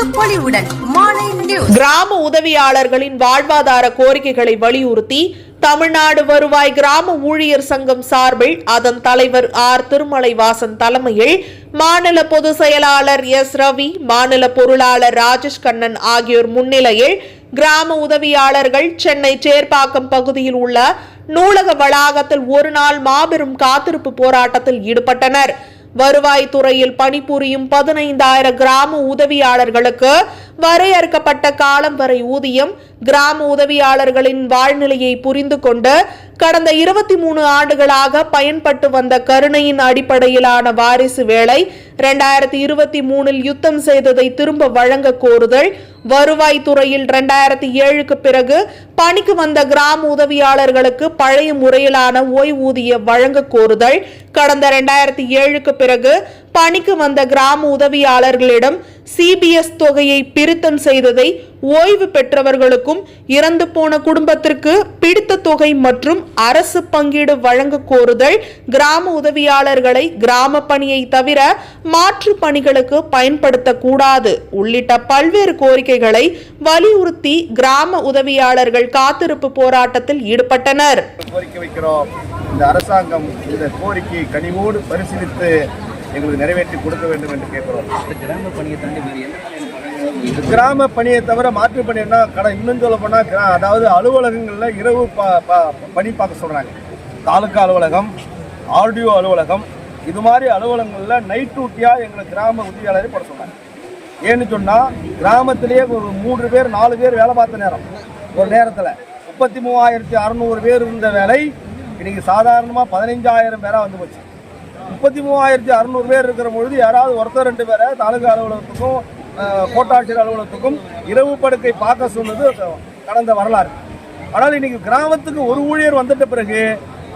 பொலிவுடன் மாலை நியூஸ். கிராம உதவியாளர்களின் வாழ்வாதார கோரிக்கைகளை வலியுறுத்தி தமிழ்நாடு வருவாய் கிராம ஊழியர் சங்கம் சார்பில் அதன் தலைவர் ஆர் திருமலைவாசன் தலைமையில் மாநில பொதுச் செயலாளர் எஸ் ரவி மாநில பொருளாளர் ராஜேஷ் கண்ணன் ஆகியோர் முன்னிலையில் கிராம உதவியாளர்கள் சென்னை சேர்ப்பாக்கம் பகுதியில் உள்ள நூலக வளாகத்தில் ஒரு நாள் மாபெரும் காத்திருப்பு போராட்டத்தில் ஈடுபட்டனர். வருவாய்த்துறையில் பணிபுரியும் பதினைந்தாயிரம் கிராம உதவியாளர்களுக்கு வரையறுக்கப்பட்ட காலம் வரை ஊதியம் கிராம உதவியாளர்களின் வாழ்நிலையை புரிந்து கொண்டு கடந்த இருபத்தி மூணு ஆண்டுகளாக பயன்பட்டு வந்த கருணையின் அடிப்படையிலான வாரிசு வேலை இரண்டாயிரத்தி இருபத்தி மூணில் யுத்தம் செய்ததை திரும்ப வழங்க கோருதல். வருவாய்த்துறையில் இரண்டாயிரத்தி ஏழுக்கு பிறகு பணிக்கு வந்த கிராம உதவியாளர்களுக்கு பழைய முறையிலான ஓய்வூதிய வழங்க கோருதல். கடந்த இரண்டாயிரத்தி ஏழுக்கு பிறகு பணிக்கு வந்த கிராம உதவியாளர்களிடம் சிபிஎஸ் தொகையை பிரித்தம் செய்ததை ஓய்வு பெற்றவர்களுக்கும் இறந்து போன குடும்பத்திற்கு பிடித்த தொகை மற்றும் அரசு பங்கீடு வழங்க கோருதல் கிராம உதவியாளர்களை கிராம பணியை தவிர மாற்று பணிகளுக்கு பயன்படுத்தக்கூடாது. உள்ளிட்ட பல்வேறு கோரிக்கைகளை வலியுறுத்தி கிராம உதவியாளர்கள் காத்திருப்பு போராட்டத்தில் ஈடுபட்டனர். இந்த அரசாங்கம் இந்த கோரிக்கையை கனிவோடு பரிசீலித்து எங்களுக்கு நிறைவேற்றி கொடுக்க வேண்டும் என்று கேட்கிறோம். கிராம பணியை தாண்டி வேறு என்ன கிராம பணியை தவிர மாற்று பணினா கடை இன்னும் சொல்ல போனால் அதாவது அலுவலகங்களில் இரவு பணி பார்க்க சொல்கிறாங்க தாலுக்கா அலுவலகம் ஆர்டிஓ அலுவலகம் இது மாதிரி அலுவலகங்களில் நைட் டியூட்டியாக எங்களை கிராம உதவியாளரை போட சொல்கிறாங்க ஏன்னு சொன்னால் கிராமத்திலேயே ஒரு மூன்று பேர் நாலு பேர் வேலை பார்த்த நேரம். ஒரு நேரத்தில் முப்பத்தி மூவாயிரத்தி அறநூறு பேர் இருந்த வேலை இன்னைக்கு சாதாரணமாக பதினைஞ்சாயிரம் பேராக வந்து போச்சு. முப்பத்தி மூவாயிரத்தி அறநூறு பேர் இருக்கிற பொழுது யாராவது ஒருத்தர் ரெண்டு பேரை தாலுகா அலுவலகத்துக்கும் கோட்டாட்சியர் அலுவலகத்துக்கும் இரவு படுக்கை பார்க்க சொன்னது கடந்த வரலாறு. ஆனால் இன்னைக்கு கிராமத்துக்கு ஒரு ஊழியர் வந்துட்ட பிறகு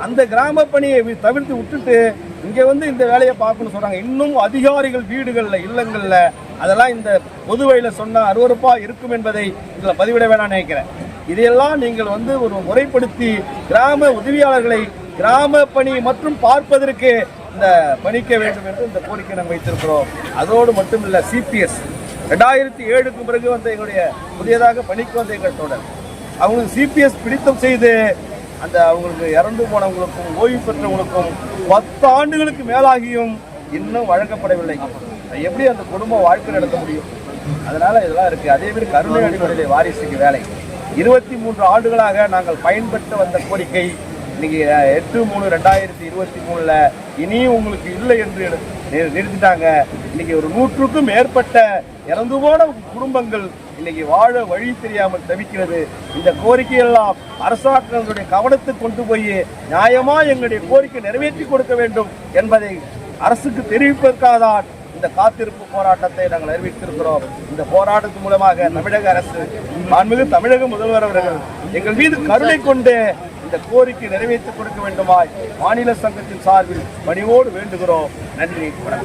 அந்த கிராம பணியை தவிர்த்து விட்டுட்டு இங்கே வந்து இந்த வேலையை பார்க்கணும்னு சொல்கிறாங்க இன்னும் அதிகாரிகள் வீடுகளில் இல்லங்களில் அதெல்லாம் இந்த பொதுவையில் சொன்னால் அருவருப்பாக இருக்கும் என்பதை இதில் பதிவிட வேணாம் நினைக்கிறேன். இதையெல்லாம் நீங்கள் வந்து ஒரு முறைப்படுத்தி கிராம உதவியாளர்களை கிராம பணி மற்றும் பார்ப்பதற்கு இந்த பணிக்க வேண்டும் என்று இந்த கோரிக்கை நாங்கள் வைத்திருக்கிறோம். அதோடு மட்டும் இல்லை சிபிஎஸ் ரெண்டாயிரத்தி ஏழுக்கு பிறகு வந்த எங்களுடைய புதியதாக பணிக்கு வந்த எங்கள் தொடர் அவங்களுக்கு சிபிஎஸ் பிடித்தம் செய்து அந்த அவங்களுக்கு இறந்து போனவங்களுக்கும் ஓய்வு பெற்றவங்களுக்கும் பத்து ஆண்டுகளுக்கு மேலாகியும் இன்னும் வழங்கப்படவில்லை. எப்படி அந்த குடும்பம் வாழ்க்கை நடத்த முடியும்? அதனால இதெல்லாம் இருக்கு. அதே மாதிரி கருணை அடிப்படையில் வாரிசுக்கு வேலை. இருபத்தி மூன்று ஆண்டுகளாக நாங்கள் பயன்பட்டு வந்த கோரிக்கை இன்னைக்கு எட்டு மூணு ரெண்டாயிரத்தி இருபத்தி மூணுல இனியும் உங்களுக்கு இல்லை என்று நிறுத்திட்டாங்க. இன்னைக்கு ஒரு நூற்றுக்கும் மேற்பட்ட இறந்து போன குடும்பங்கள் இன்னைக்கு வாழ வழி தெரியாமல் தவிக்கிறது. இந்த கோரிக்கையெல்லாம் அரசாங்கங்களுடைய கவனத்துக்கு கொண்டு போய் நியாயமா எங்களுடைய கோரிக்கை நிறைவேற்றி கொடுக்க வேண்டும் என்பதை அரசுக்கு தெரிவிப்பதற்காக தான் இந்த காத்திருப்பு போராட்டத்தை நாங்கள் அறிவித்திருக்கிறோம். இந்த போராட்டத்தின் மூலமாக தமிழக அரசு மாண்புமிகு தமிழக முதல்வர் அவர்கள் எங்கள் மீது கருணை கொண்டு இந்த கோரிக்கை நிறைவேற்றி கொடுக்க வேண்டுமாய் மாநில சங்கத்தின் சார்பில் பணிவோடு வேண்டுகிறோம். நன்றி வணக்கம்.